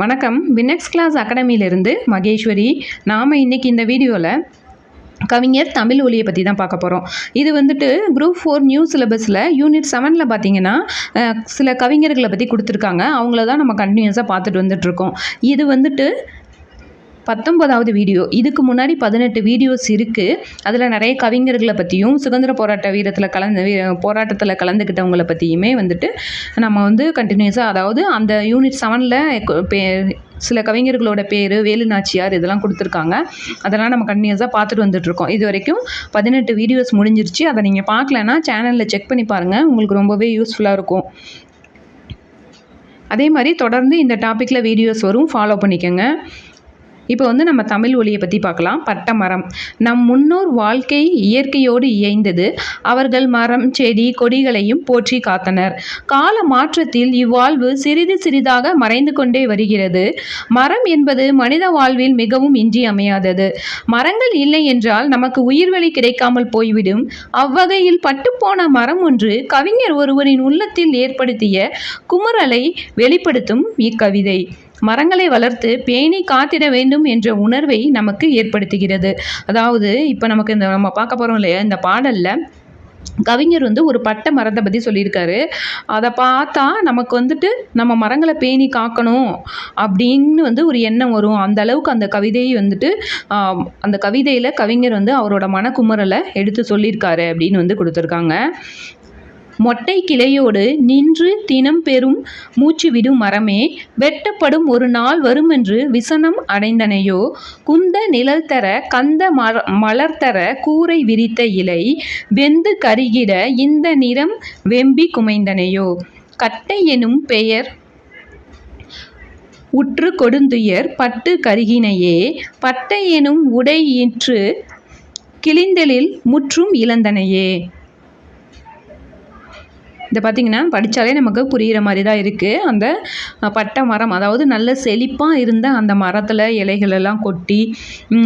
வணக்கம். வினெக்ஸ் கிளாஸ் அகாடமியிலிருந்து மகேஸ்வரி நாம் இன்றைக்கி இந்த வீடியோவில் கவிஞர் தமிழ் ஒலியை பற்றி தான் பார்க்க போகிறோம் இது வந்துட்டு குரூப் ஃபோர் நியூ சிலபஸில் யூனிட் செவனில் பார்த்தீங்கன்னா சில கவிஞர்களை பற்றி கொடுத்துருக்காங்க. அவங்கள தான் நம்ம கண்டினியூஸாக பார்த்துட்டு வந்துட்டுருக்கோம் இது வந்துட்டு பத்தொன்பதாவது வீடியோ. இதுக்கு முன்னாடி பதினெட்டு வீடியோஸ் இருக்குது அதில் நிறைய கவிஞர்களை பற்றியும் சுதந்திர போராட்ட வீரத்தில் கலந்து வீ- போராட்டத்தில் கலந்துக்கிட்டவங்கள பற்றியுமே வந்துட்டு நம்ம வந்து கண்டினியூஸாக அதாவது அந்த யூனிட் செவனில் சில கவிஞர்களோட பேர் வேலு நாச்சியார் இதெல்லாம் கொடுத்துருக்காங்க. அதெல்லாம் நம்ம கண்டினியூஸாக பார்த்துட்டு வந்துட்டுருக்கோம் இது வரைக்கும் பதினெட்டு வீடியோஸ் முடிஞ்சிருச்சு. அதை நீங்கள் பார்க்கலன்னா சேனலில் செக் பண்ணி பாருங்கள் உங்களுக்கு ரொம்பவே யூஸ்ஃபுல்லாக இருக்கும். அதே மாதிரி தொடர்ந்து இந்த டாப்பிக்கில் வீடியோஸ் வரும். ஃபாலோ பண்ணிக்கோங்க. இப்போ வந்து நம்ம தமிழ் ஒளியை பற்றி பார்க்கலாம். பட்ட மரம் நம் முன்னோர் வாழ்க்கை இயற்கையோடு இயைந்தது. அவர்கள் மரம் செடி கொடிகளையும் போற்றி காத்தனர். கால மாற்றத்தில் இவ்வாழ்வு சிறிது சிறிதாக மறைந்து கொண்டே வருகிறது. மரம் என்பது மனித வாழ்வில் மிகவும் இன்றியமையாதது மரங்கள் இல்லை என்றால் நமக்கு உயிர்வழி கிடைக்காமல் போய்விடும். அவ்வகையில் பட்டுப்போன மரம் ஒன்று கவிஞர் ஒருவரின் உள்ளத்தில் ஏற்படுத்திய குமுறலை வெளிப்படுத்தும் இக்கவிதை. மரங்களை வளர்த்து பேணி காத்திட வேண்டும் என்ற உணர்வை நமக்கு ஏற்படுத்துகிறது. அதாவது இப்போ நமக்கு இந்த நம்ம பார்க்க போகிறோம் இல்லையா இந்த பாடலில் கவிஞர் வந்து ஒரு பட்டை மரத்தை பற்றி சொல்லியிருக்காரு. அதை பார்த்தா நமக்கு வந்துட்டு நம்ம மரங்களை பேணி காக்கணும் அப்படின்னு வந்து ஒரு எண்ணம் வரும். அந்த அளவுக்கு அந்த கவிதையை வந்துட்டு அந்த கவிதையில் கவிஞர் வந்து அவரோட மனக்குமுறலை எடுத்து சொல்லியிருக்காரு அப்படின்னு வந்து கொடுத்துருக்காங்க. மொட்டை கிளையோடு நின்று தினம் பெறும் மூச்சுவிடும் மரமே வெட்டப்படும் ஒரு நாள் வருமென்று விசனம் அடைந்தனையோ? குந்த நிழல் தர கந்த மர மலர் தர கூரை விரித்த இலை வெந்து கருகிட இந்த நிறம் வெம்பி குமைந்தனையோ? கட்டை எனும் பெயர் உற்று கொடுந்துயர் பட்டு கருகினையே பட்டை எனும் உடை இற்று கிளிந்தலில் முற்றும் இழந்தனையே. இதை பார்த்தீங்கன்னா படித்தாலே நமக்கு புரிகிற மாதிரி தான் இருக்குது அந்த பட்டை மரம் அதாவது நல்ல செழிப்பாக இருந்த அந்த மரத்தில் இலைகளெல்லாம் கொட்டி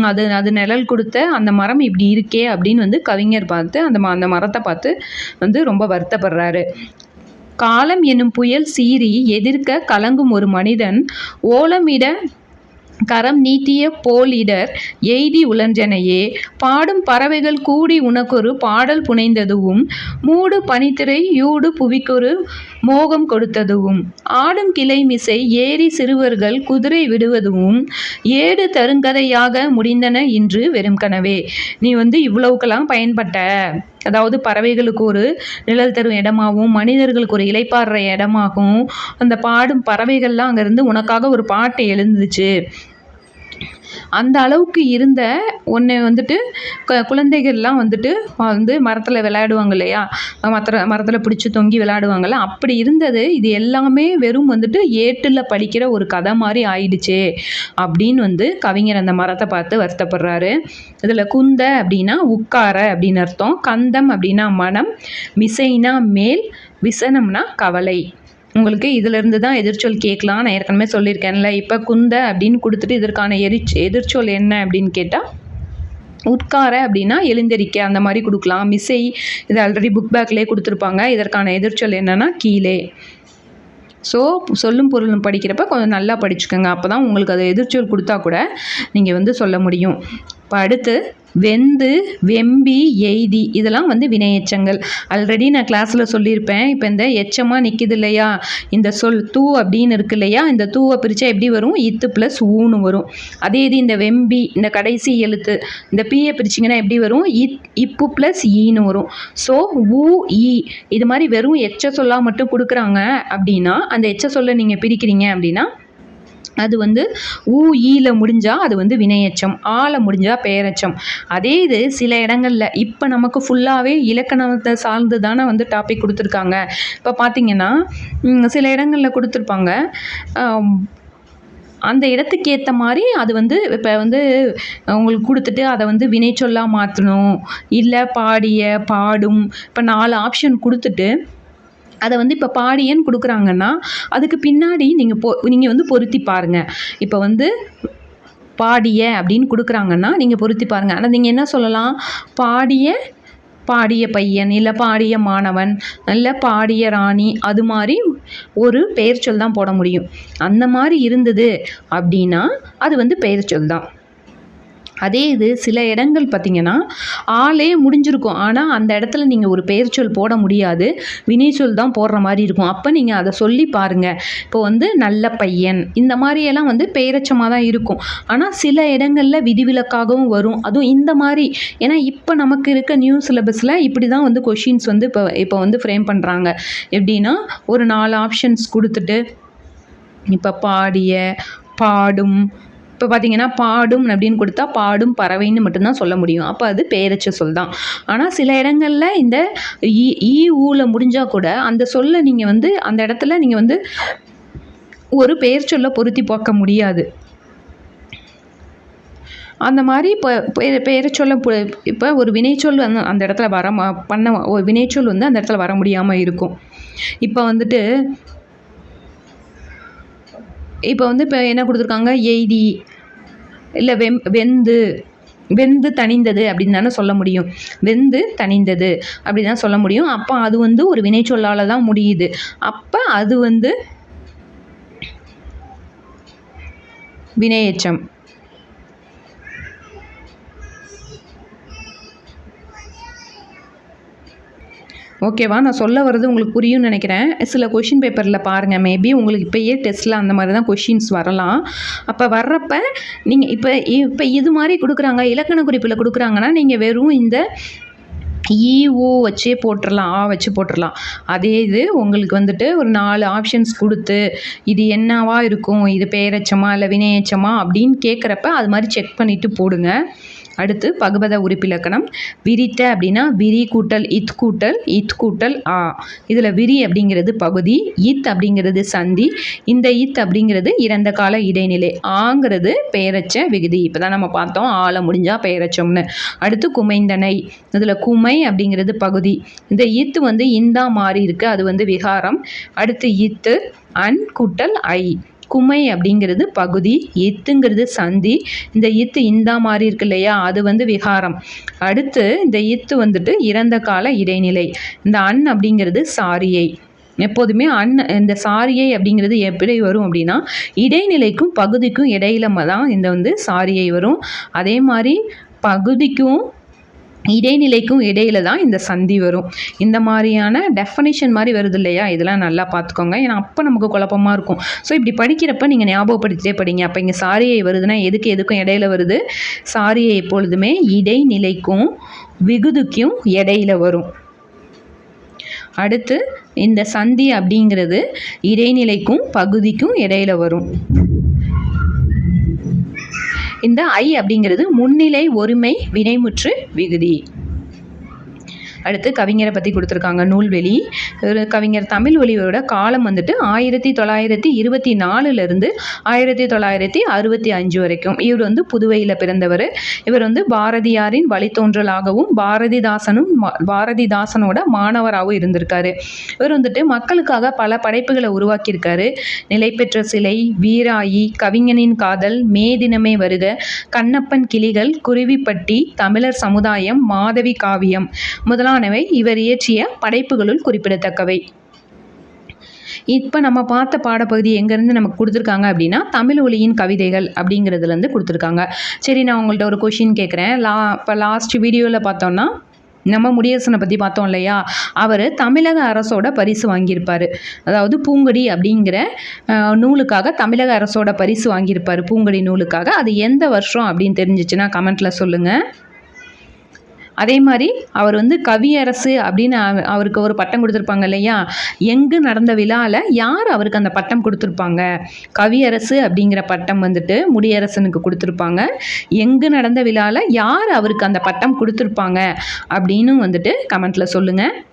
அது அது நிழல் கொடுத்த அந்த மரம் இப்படி இருக்கே அப்படின்னு வந்து கவிஞர் பார்த்து அந்த ம- அந்த மரத்தை பார்த்து வந்து ரொம்ப வருத்தப்படுறாரு. காலம் என்னும் புயல் சீறி எதிர்க்க கலங்கும் ஒரு மனிதன் ஓலமிட கரம் நீட்டிய போலிடர் எய்தி உழன்றனையே பாடும் பறவைகள் கூடி உனக்கொரு பாடல் புனைந்ததுவும் மூடு பனித்திரை யூடு புவிக்கொரு மோகம் கொடுத்ததுவும் ஆடும் கிளை மிசை ஏறி சிறுவர்கள் குதிரை விடுவதும் ஏடு தருங்கதையாக முடிந்தன இன்று வெறும் கனவே நீ வந்து இவ்வளவுக்கெல்லாம் பயன்பட்ட அதாவது பறவைகளுக்கு ஒரு நிழல் தரும் இடமாகவும் மனிதர்களுக்கு ஒரு இலைப்பாடுற இடமாகவும் அந்த பாடும் பறவைகள்லாம் அங்கேருந்து உனக்காக ஒரு பாட்டு எழுந்துச்சு. அந்த அளவுக்கு இருந்த ஒன்று வந்துட்டு குழந்தைகள்லாம் வந்துட்டு வந்து மரத்தில் விளையாடுவாங்க இல்லையா? மரத்தில் மரத்தில் பிடிச்சி தொங்கி விளையாடுவாங்கள்ல அப்படி இருந்தது. இது எல்லாமே வெறும் வந்துட்டு ஏட்டில் படிக்கிற ஒரு கதை மாதிரி ஆயிடுச்சே அப்படின்னு வந்து கவிஞர் அந்த மரத்தை பார்த்து வருத்தப்படுறாரு. இதில் குந்த அப்படின்னா உட்கார அப்படின்னு அர்த்தம். கந்தம் அப்படின்னா மனம். மிசைனா மேல். விசனம்னா கவலை. உங்களுக்கு இதிலிருந்து தான் எதிர்ச்சொல் கேட்கலாம். நான் ஏற்கனவே சொல்லியிருக்கேன்ல. இப்போ குந்த அப்படின்னு கொடுத்துட்டு இதற்கான எரிச் எதிர்ச்சொல் என்ன அப்படின்னு கேட்டால் உட்கார அப்படின்னா எழுந்தரிக்க. அந்த மாதிரி கொடுக்கலாம். மிஸ்ஸை இது ஆல்ரெடி புக் பேக்லேயே கொடுத்துருப்பாங்க. இதற்கான எதிர்ச்சொல் என்னென்னா கீழே. ஸோ சொல்லும் பொருளும் படிக்கிறப்ப கொஞ்சம் நல்லா படிச்சுக்கோங்க. அப்போ தான் உங்களுக்கு அது எதிர்ச்சொல் கொடுத்தா கூட நீங்கள் வந்து சொல்ல முடியும். இப்போ அடுத்து வெந்து வெம்பி எய்தி இதெல்லாம் வந்து வினையெச்சங்கள் ஆல்ரெடி நான் கிளாஸில் சொல்லியிருப்பேன். இப்போ இந்த எச்சமாக நிற்கிது இல்லையா? இந்த சொல் தூ அப்படின்னு இருக்கு இல்லையா? இந்த தூவை பிரித்தா எப்படி வரும்? இத்து ப்ளஸ் ஊன்னு வரும். அதே இது இந்த வெம்பி இந்த கடைசி எழுத்து இந்த பீயை பிரிச்சிங்கன்னா எப்படி வரும்? இத் இப்பு ப்ளஸ் ஈன்னு வரும். ஸோ ஊ ஈ இது மாதிரி வெறும் எச்ச சொல்லாக மட்டும் கொடுக்குறாங்க அப்படின்னா அந்த எச்ச சொல்ல நீங்கள் பிரிக்கிறீங்க அப்படின்னா அது வந்து ஊ ஈல முடிஞ்சால் அது வந்து வினையச்சம் ஆல முடிஞ்சால் பெயரச்சம். அதே இது சில இடங்களில் இப்போ நமக்கு ஃபுல்லாகவே இலக்கணத்தை சார்ந்து தானே வந்து டாபிக் கொடுத்துருக்காங்க. இப்போ பார்த்தீங்கன்னா சில இடங்களில் கொடுத்துருப்பாங்க. அந்த இடத்துக்கு ஏற்ற மாதிரி அது வந்து இப்போ வந்து உங்களுக்கு கொடுத்துட்டு அதை வந்து வினைச்சொல்லாக மாற்றணும் இல்லை பாடிய பாடும். இப்போ நாலு ஆப்ஷன் கொடுத்துட்டு அதை வந்து இப்போ பாடியன்னு கொடுக்குறாங்கன்னா அதுக்கு பின்னாடி நீங்கள் பொ நீங்கள் வந்து பொருத்தி பாருங்கள் இப்போ வந்து பாடிய அப்படின்னு கொடுக்குறாங்கன்னா நீங்கள் பொருத்தி பாருங்கள் ஆனால் நீங்கள் என்ன சொல்லலாம்? பாடிய பாடிய பையன் இல்லை பாடிய மாணவன் இல்லை பாடிய ராணி அது மாதிரி ஒரு பெயர் சொல் தான் போட முடியும். அந்த மாதிரி இருந்தது அப்படின்னா அது வந்து பெயர் சொல் தான். அதே இது சில இடங்கள் பார்த்திங்கன்னா ஆளே முடிஞ்சிருக்கும். ஆனால் அந்த இடத்துல நீங்கள் ஒரு பெயர் சொல் போட முடியாது. வினைச்சொல் தான் போடுற மாதிரி இருக்கும். அப்போ நீங்கள் அதை சொல்லி பாருங்கள் இப்போ வந்து நல்ல பையன். இந்த மாதிரியெல்லாம் வந்து பெயரச்சமாக தான் இருக்கும். ஆனால் சில இடங்களில் விதிவிலக்காகவும் வரும். அதுவும் இந்த மாதிரி. ஏன்னா இப்போ நமக்கு இருக்க நியூ சிலபஸில் இப்படி தான் வந்து கொஷின்ஸ் வந்து இப்போ இப்போ வந்து ஃப்ரேம் பண்ணுறாங்க எப்படின்னா ஒரு நாலு ஆப்ஷன்ஸ் கொடுத்துட்டு இப்போ பாடிய பாடும் இப்போ பார்த்தீங்கன்னா பாடும் அப்படின்னு கொடுத்தா பாடும் பறவைன்னு மட்டும்தான் சொல்ல முடியும். அப்போ அது பேரச்ச சொல் தான். ஆனால் சில இடங்களில் இந்த ஈ ஈ ஊல முடிஞ்சால் கூட அந்த சொல்லை நீங்கள் வந்து அந்த இடத்துல நீங்கள் வந்து ஒரு பெயர் சொல்ல பொருத்தி பார்க்க முடியாது. அந்த மாதிரி இப்போ பெயர் சொல்ல இப்போ ஒரு வினைச்சொல் வந்து அந்த இடத்துல வர பண்ண ஒரு வினைச்சொல் வந்து அந்த இடத்துல வர முடியாமல் இருக்கும். இப்போ வந்துட்டு இப்போ வந்து இப்போ என்ன கொடுத்துருக்காங்க? எய்தி இல்லை வெம் வெந்து வெந்து தணிந்தது அப்படின்னு தானே சொல்ல முடியும். வெந்து தணிந்தது அப்படி தான் சொல்ல முடியும். அப்போ அது வந்து ஒரு வினைச்சொல்லால் தான் முடியுது. அப்போ அது வந்து வினையெச்சம் ஓகேவா நான் சொல்ல வர்றது உங்களுக்கு புரியும்னு நினைக்கிறேன். சில கொஷின் பேப்பரில் பாருங்கள் மேபி உங்களுக்கு இப்போயே டெஸ்ட்டில் அந்த மாதிரி தான் கொஷின்ஸ் வரலாம். அப்போ வர்றப்ப நீங்கள் இப்போ இப்போ இது மாதிரி கொடுக்குறாங்க இலக்கண குறிப்பில் கொடுக்குறாங்கன்னா நீங்கள் வெறும் இந்த இஓ வச்சே போட்டுடலாம் ஆ வச்சு போட்டுடலாம் அதே இது உங்களுக்கு வந்துட்டு ஒரு நாலு ஆப்ஷன்ஸ் கொடுத்து இது என்னவா இருக்கும் இது பேரச்சமா இல்லை வினையச்சமா அப்படின்னு கேட்குறப்ப அது மாதிரி செக் பண்ணிவிட்டு போடுங்க. அடுத்து பகுபத உறுப்பிலக்கணம். விரித்த அப்படின்னா விரி கூட்டல் இத் கூட்டல் இத் கூட்டல் ஆ. இதில் விரி அப்படிங்கிறது பகுதி இத் அப்படிங்கிறது சந்தி இந்த இத் அப்படிங்கிறது இறந்த கால இடைநிலை ஆங்கிறது பெயரச்ச விகுதி. இப்போ தான் நம்ம பார்த்தோம் ஆள முடிஞ்சால் பெயரச்சம்னு. அடுத்து குமைந்தனை இதில் குமை அப்படிங்கிறது பகுதி. இந்த இத்து வந்து இந்தா மாறி இருக்குது அது வந்து விகாரம். அடுத்து இத்து அன் கூட்டல் ஐ. குமை அப்படிங்கிறது பகுதி இத்துங்கிறது சந்தி. இந்த இத்து இந்தா மாதிரி இருக்கு இல்லையா? அது வந்து விகாரம். அடுத்து இந்த இத்து வந்துட்டு இறந்த கால இடைநிலை. இந்த அன் அப்படிங்கிறது சாரியை. எப்போதுமே அன் இந்த சாரியை அப்படிங்கிறது எப்படி வரும் அப்படின்னா இடைநிலைக்கும் பகுதிக்கும் இடையில தான் இந்த வந்து சாரியை வரும். அதே மாதிரி பகுதிக்கும் இடைநிலைக்கும் இடையில தான் இந்த சந்தி வரும். இந்த மாதிரியான டெஃபனிஷன் மாதிரி வருது இல்லையா? இதெல்லாம் நல்லா பார்த்துக்கோங்க. ஏன்னா அப்போ நமக்கு குழப்பமாக இருக்கும். ஸோ இப்படி படிக்கிறப்ப நீங்கள் ஞாபகப்படுத்திட்டே படிங்க. அப்போ இங்கே சாரியை வருதுன்னா எதுக்கு எதுக்கும் இடையில வருது? சாரியை எப்பொழுதுமே இடைநிலைக்கும் விகுதிக்கும் இடையில வரும். அடுத்து இந்த சந்தி அப்படிங்கிறது இடைநிலைக்கும் பகுதிக்கும் இடையில வரும். இந்த ஐ அப்படிங்கிறது முன்னிலை ஒருமை வினைமுற்று விகுதி. அடுத்து கவிஞரை பற்றி கொடுத்துருக்காங்க நூல்வெளி. கவிஞர் தமிழ் தமிழ்வெளியோட காலம் வந்துட்டு ஆயிரத்தி தொள்ளாயிரத்தி இருபத்தி நாலுலேருந்து ஆயிரத்தி தொள்ளாயிரத்தி அறுபத்தி அஞ்சு வரைக்கும். இவர் வந்து புதுவையில் பிறந்தவர். இவர் வந்து பாரதியாரின் வழித்தோன்றலாகவும் பாரதிதாசனும் பாரதிதாசனோட மாணவராகவும் இருந்திருக்காரு. இவர் வந்துட்டு மக்களுக்காக பல படைப்புகளை உருவாக்கியிருக்காரு. நிலை பெற்ற சிலை வீராயி கவிஞனின் காதல் மே தினமே வருக கண்ணப்பன் கிளிகள் குருவிப்பட்டி தமிழர் சமுதாயம் மாதவி காவியம். முதலாம் முதலானவை இவர் இயற்றிய படைப்புகளுள் குறிப்பிடத்தக்கவை. இப்போ நம்ம பார்த்த பாடப்பகுதி எங்கேருந்து நமக்கு கொடுத்துருக்காங்க அப்படின்னா தமிழ் ஒளியின் கவிதைகள் அப்படிங்கிறதுலேருந்து கொடுத்துருக்காங்க. சரி நான் உங்கள்கிட்ட ஒரு கொஷின் கேட்குறேன் லா இப்போ லாஸ்ட் வீடியோவில் பார்த்தோன்னா நம்ம முடியரசனை பற்றி பார்த்தோம் இல்லையா? அவர் தமிழக அரசோட பரிசு வாங்கியிருப்பார். அதாவது பூங்கொடி அப்படிங்கிற நூலுக்காக தமிழக அரசோட பரிசு வாங்கியிருப்பார். பூங்கொடி நூலுக்காக. அது எந்த வருஷம் அப்படின்னு தெரிஞ்சிச்சுன்னா கமெண்ட்டில் சொல்லுங்கள் அதே மாதிரி அவர் வந்து கவியரசு அப்படின்னு அவ- அவருக்கு ஒரு பட்டம் கொடுத்துருப்பாங்க இல்லையா? எங்கு நடந்த விழாவில் யார் அவருக்கு அந்த பட்டம் கொடுத்துருப்பாங்க? கவியரசு அப்படிங்கிற பட்டம் வந்துட்டு முடியரசனுக்கு கொடுத்துருப்பாங்க. எங்கு நடந்த விழாவில் யார் அவருக்கு அந்த பட்டம் கொடுத்துருப்பாங்க? அப்படின்னு வந்துட்டு கமெண்ட்டில் சொல்லுங்கள்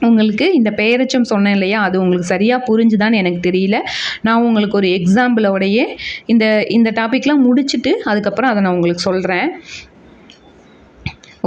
உங்களுக்கு இந்த பெயரச்சம் சொன்னேன் இல்லையா? அது உங்களுக்கு சரியாக புரிஞ்சுதான்னு எனக்கு தெரியல. நான் உங்களுக்கு ஒரு எக்ஸாம்பிளோடையே இந்த இந்த டாப்பிக்லாம் முடிச்சுட்டு அதுக்கப்புறம் அதை நான் உங்களுக்கு சொல்கிறேன்